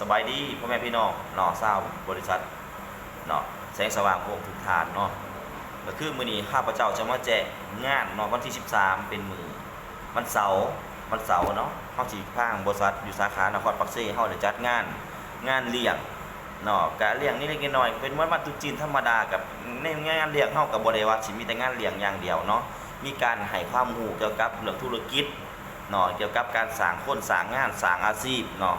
สบายดีพ่อแม่พี่น้องเนาะทราบริษัทเนาะแสงสว่างโพงทุกทานเนาะก็คือมือนี้ข้าพเจ้าจะมาแจ้งานเนาะวันที่ 13 เป็นมือวันเสาร์วันเสาร์เนาะเฮาสิพางบริษัทอยู่สาขานครปักเซ่เฮาได้จัดงาน งานเลี้ยงเนาะกะเลี้ยงนี่เล็กน้อยเป็นวันวันตรุษจีนธรรมดากับในงานเลี้ยงเฮาก็บ่ได้ว่าสิมีแต่งานเลี้ยงอย่างเดียวเนาะมีการให้ความรู้เกี่ยวกับเรื่องธุรกิจเนาะเกี่ยวกับการสร้างคนสร้างงานสร้างอาชีพเนาะ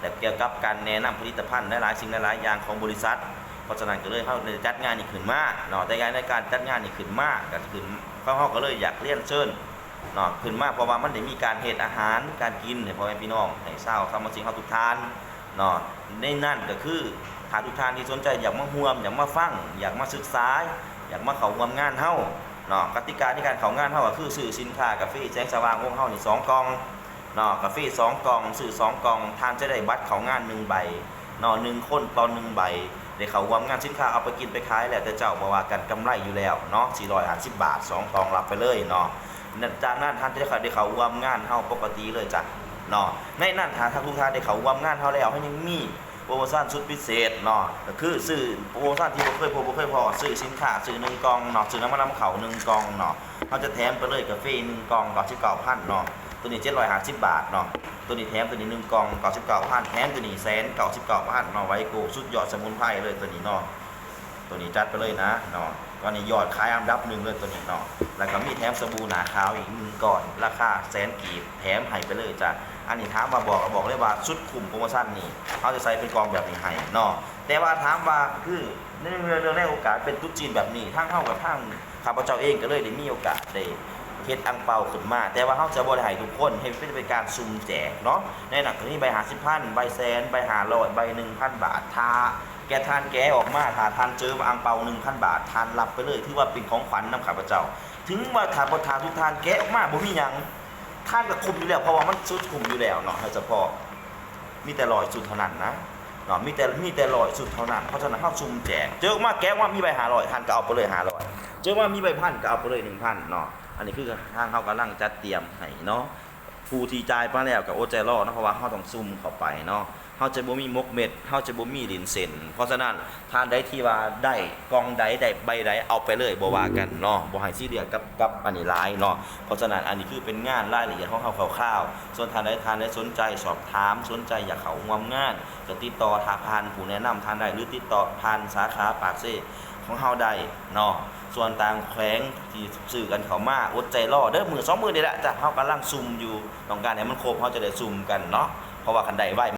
แต่เกี่ยวกับการแนะนำผลิตภัณฑ์หลายๆสิ่งหลายๆอย่างของบริษัทเพราะฉะนั้นก็เลยเข้าเลยจัดงานนี่ขึ้นมาเนาะแต่การในการจัดงานนี่ขึ้นมาก็ขึ้นเขาเขาก็เลยอยากเรียนเชิญเนาะขึ้นมาเพราะว่ามันได้มีการเฮ็ดอาหารการกินให้พ่อแม่พี่น้องให้เศร้าทำมาสิ่งเขาทุกทานเนาะในนั่นก็คือถ้าทุกทานที่สนใจอยากมาห่วมอยากมาฟังอยากมาศึกษา อยากมาเข้าร่วมงานเฮาเนาะกติกาในการเข้างานเฮาก็คือซื้อสินค้ากาแฟแสงสว่างวงเฮานี่สองกล่อง เนาะกาแฟสองกล่องซื้อสองกล่องทานจะได้บัตรเขางานหนึ่งใบเนาะหนึ่งคนต่อหนึ่งใบได้เขาวมงานสินค้าเอาไปกินไปขายแหละแต่เจ้าบอกว่ากันกำไรอยู่แล้วเนาะ450บบาทสองกล่องรับไปเลยเนาะจากนั้นท่านจะได้เขาได้เขาวมงานเฮาปกติเลยจ้ะเนาะในนั้นถ้าทุกท่านได้เขาวมงานเฮาแล้วให้ยังมีโปรโมชั่นสุดพิเศษเนาะก็คือซื้อโปรโมชั่นที่บ่เคยพบบ่เคยพอซื้อสินค้าซื้อหนึ่งกล่องเนาะซื้อน้ำมันน้ำเขาหนึ่งกล่องเนาะเขาจะแถมไปเลยกาแฟหนึ่งกล่องต่อที่เก้าพันเนาะ ตัวนี้750บาทเนาะตัวนี้แถมตัวนี้1กล่อง99พันแถมตัวนี้แสน99พันเนาะไว้โกสุดยอดสมุนไพรเลยตัวนี้เนาะตัวนี้จัดไปเลยนะเนาะตอนนี้ยอดขายอันดับหนึ่งเลยตัวนี้เนาะแล้วก็มีแถมสบู่หนาขาวอีกหนึ่งก่อนราคาแสนกีบแถมให้ไปเลยจ้ะอันนี้ถามมาบอกบอกเลยว่าชุดคุ้มโปรโมชั่นนี่เขาจะใส่เป็นกองแบบนี้ให้เนาะแต่ว่าถามว่าคือในเรื่องในโอกาสเป็นตุ๊กจีนแบบนี้ทั้งเข้ากับทั้งข้าพเจ้าเองก็เลยได้มีโอกาสได้ เฮ็ดอังเปาขึ้นมา แต่ว่าเขาจะบริหารทุกคนให้เป็นเป็นการซุ่มแจกเนาะในหนักนี้ใบหาสิบพันใบแสนใบหาร้อยใบหนึ่งพันบาททาแกทานแกออกมาถ้าทานเจออังเปาหนึ่งพันบาททานรับไปเลยถือว่าเป็นของขวัญนำข้าพเจ้า ถึงว่าทานบ่ทานทุกทานแกออกมาบ่มีหยังทานก็คุมอยู่แล้วเพราะว่ามันสุดคุมอยู่แล้วเนาะให้เฉพาะมีแต่ลอยสุดเท่านั้นนะเนาะมีแต่มีแต่ลอยสุดเท่านั้นเพราะฉะนั้นเขาซุ่มแจกเจอมาแกะว่ามีใบหาร้อยทานก็เอาไปเลยหาร้อยเจอว่ามีใบพันก็เอาไปเลยหนึ่งพันเนาะ อันนี้คือทางเขากำลังจัดเตรียมให้เนาะผู้ที่จ่ายมาแล้วกับโอใจรอเนาะเพราะว่าเขาต้องซุ่มเข้าไปเนาะ เขาจะบ่มีมกเม็ดเขาจะบ่มีดินเส้นเพราะฉะนั้นทานได้ที่ว่าได้กองใดได้ใบใดเอาไปเลยบ่ว่ากันเนาะบ่ให้ซีเรียสกับกับอันนี้หลายเนาะเพราะฉะนั้นอันนี้คือเป็นงานรายละเอียดของเขาคร่าวๆส่วนทานใดทานใดสนใจสอบถามสนใจอยากเข้าร่วมงานก็ติดต่อทางผ่านผู้แนะนำทานได้หรือติดต่อผ่านสาขาปากเซ่ของเฮาได้เนาะส่วนต่างแขวงที่สื่อกันเขามาอดใจรอเด้อมือสองมือนี่แหละจ้ะเขากำลังซุ่มอยู่ต้องการให้มันครบเขาจะได้ซุ่มกันเนาะเพราะว่าคันใดไหว